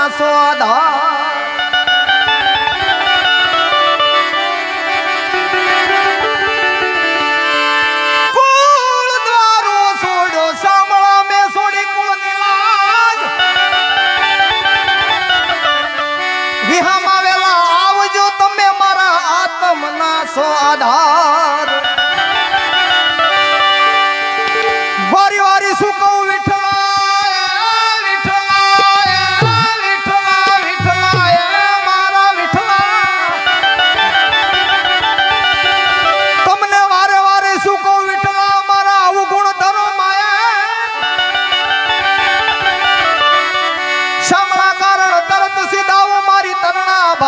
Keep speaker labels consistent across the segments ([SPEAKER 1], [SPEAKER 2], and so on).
[SPEAKER 1] માં સોદા વિહામાં વેલા આવજો તમે મારા આત્મના સોદા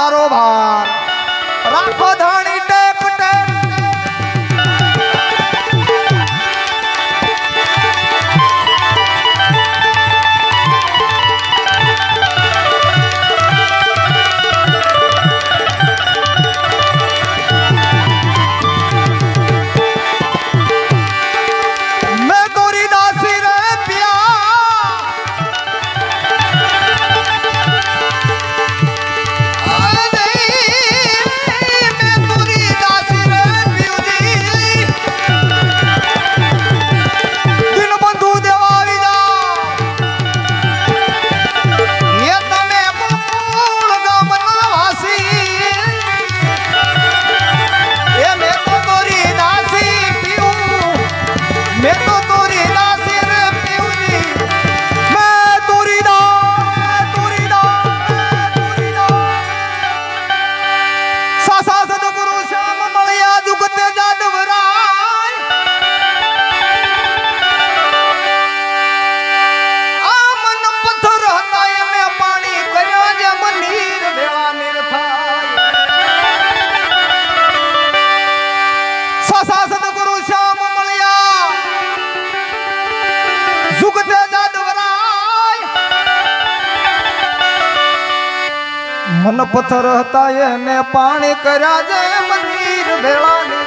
[SPEAKER 1] কারো ভার রাখো ¡Esto મન પથર હતા એને પાણી કર્યા જે મંદિર ભેળાની